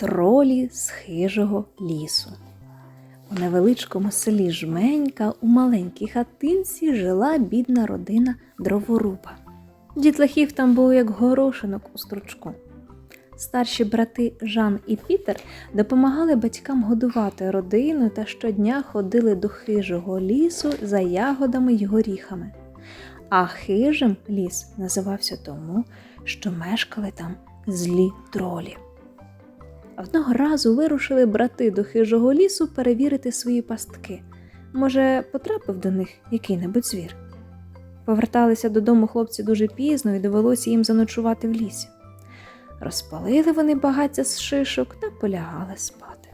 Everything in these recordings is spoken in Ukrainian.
Тролі з хижого лісу. У невеличкому селі Жменька у маленькій хатинці жила бідна родина дроворуба. Дітлахів там було як горошинок у стручку. Старші брати Жан і Пітер допомагали батькам годувати родину та щодня ходили до хижого лісу за ягодами й горіхами. А хижим ліс називався тому, що мешкали там злі тролі. Одного разу вирушили брати до хижого лісу перевірити свої пастки. Може, потрапив до них який-небудь звір. Поверталися додому хлопці дуже пізно і довелося їм заночувати в лісі. Розпалили вони багаття з шишок та полягали спати.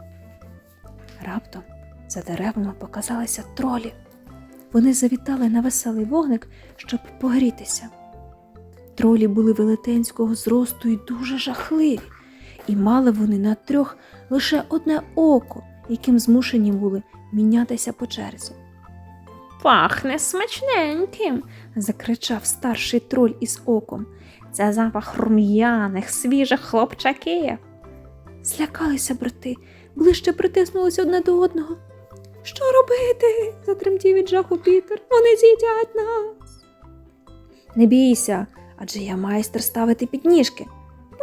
Раптом за деревами показалися тролі. Вони завітали на веселий вогник, щоб погрітися. Тролі були велетенського зросту і дуже жахливі, і мали вони на трьох лише одне око, яким змушені були мінятися по черзі. Пахне смачненьким, закричав старший троль із оком. Це запах рум'яних, свіжих хлопчаків. Злякалися брати, ближче притиснулися одне до одного. Що робити? затремтів від жаху Пітер. Вони з'їдять нас. Не бійся, адже я майстер ставити підніжки.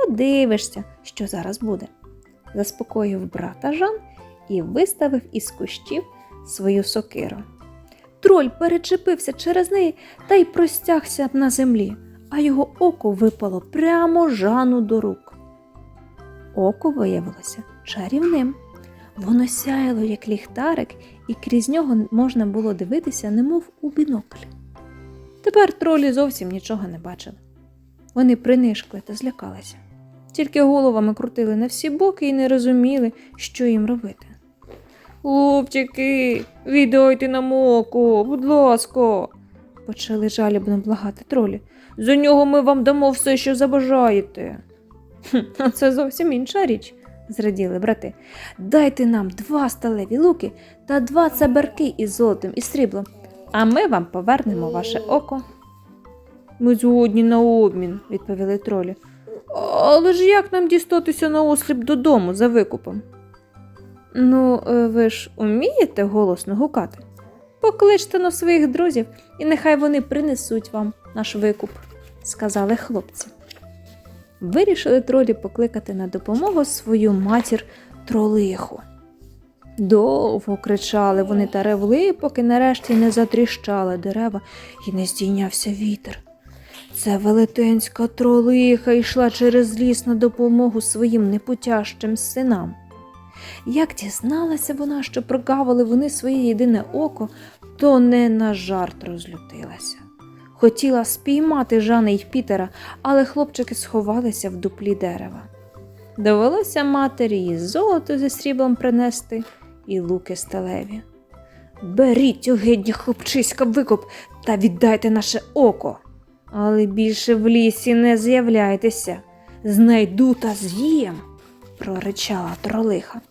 Подивишся, що зараз буде. Заспокоїв брата Жан і виставив із кущів свою сокиру. Троль перечепився через неї та й простягся на землі, а його око випало прямо Жану до рук. Око виявилося чарівним. Воно сяяло, як ліхтарик, і крізь нього можна було дивитися, немов у бінокль. Тепер тролі зовсім нічого не бачили. Вони принишкли та злякалися. Тільки головами крутили на всі боки і не розуміли, що їм робити. Хлопчики, віддайте нам око, будь ласка, почали жалібно благати тролі. За нього ми вам дамо все, що забажаєте. А це зовсім інша річ, зраділи брати. Дайте нам два сталеві луки та два цаберки із золотом і сріблом, а ми вам повернемо ваше око. Ми згодні на обмін, відповіли тролі. Але ж як нам дістатися на осліп додому за викупом? Ну, е, ви ж умієте голосно гукати? Покличте на своїх друзів, і нехай вони принесуть вам наш викуп, сказали хлопці. Вирішили тролі покликати на допомогу свою матір тролиху. Довго кричали вони та ревли, поки нарешті не затріщали дерева і не здійнявся вітер. Це велетенська тролиха йшла через ліс на допомогу своїм непутящим синам. Як дізналася вона, що прогавили вони своє єдине око, то не на жарт розлютилася. Хотіла спіймати Жани й Пітера, але хлопчики сховалися в дуплі дерева. Довелося матері і золото зі сріблом принести, і луки сталеві. Беріть, огидні хлопчиська викуп та віддайте наше око. Але більше в лісі не з'являйтеся. Знайду та з'їм, проричала тролиха.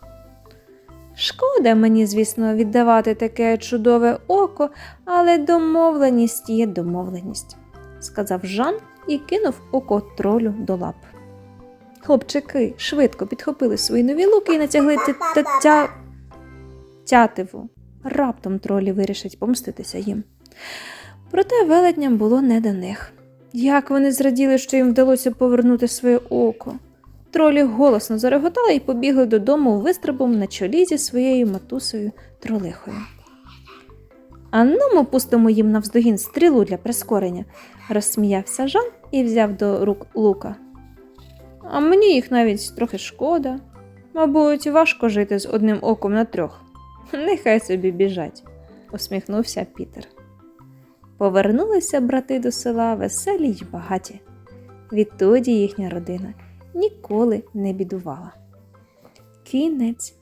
Шкода мені, звісно, віддавати таке чудове око, але домовленість є домовленість, сказав Жан і кинув око тролю до лап. Хлопчики швидко підхопили свої нові луки і натягли тя- тя- тя- тятиву. Раптом тролі вирішать помститися їм. Проте велетням було не до них. Як вони зраділи, що їм вдалося повернути своє око. Тролі голосно зареготали і побігли додому вистрибом на чолі зі своєю матусею тролихою. А ну ми пустимо їм навздогін стрілу для прискорення, розсміявся Жан і взяв до рук лука. А мені їх навіть трохи шкода. Мабуть, важко жити з одним оком на трьох. Нехай собі біжать, усміхнувся Пітер. Повернулися брати до села веселі й багаті. Відтоді їхня родина ніколи не бідувала. Кінець.